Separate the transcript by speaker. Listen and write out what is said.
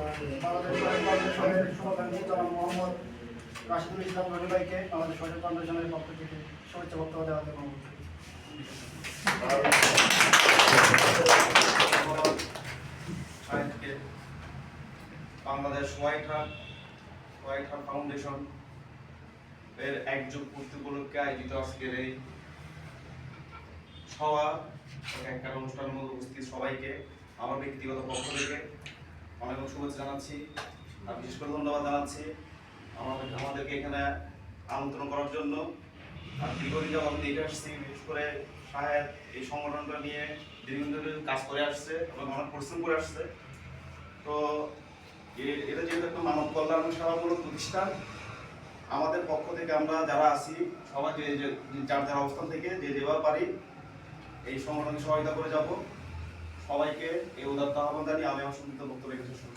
Speaker 1: বাংলাদেশ সরকার ফাউন্ডেশনের শুভাকাঙ্ক্ষী জনাব মোহাম্মদ রাশিদুল পক্ষ থেকে শুভেচ্ছা বক্তব্য দেওয়ার
Speaker 2: Bangladesh white heart white heart foundation এর একযোগ পূর্তি উপলক্ষে আয়োজিত আজকের এই সভা একটা অনুষ্ঠানের মধ্যে উপস্থিত সবাইকে, আমার ব্যক্তিগত পক্ষ থেকে অনেক অনেক শুভেচ্ছা জানাচ্ছি। আর বিশেষ করে ধন্যবাদ জানাচ্ছি আমাদের আমাদেরকে এখানে আমন্ত্রণ করার জন্য। আর দীর্ঘদিন যাবত দেখে আসছি, বিশেষ করে সাহেব এই সংগঠনটা নিয়ে দীর্ঘদিন ধরে কাজ করে আসছে, এবং অনেক পরিশ্রম করে আসছে। তো এটা যেহেতু একটা মানব কল্যাণ সেবামূলক প্রতিষ্ঠান, আমাদের পক্ষ থেকে আমরা যারা আছি, সবাই যে যার যার অবস্থান থেকে যে যেভাবে পারি, এই সংগঠনকে সহায়তা করে যাব। সবাইকে এই উদার আহ্বান জানিয়ে আমি আমার বক্তব্য রেখেছি শুরু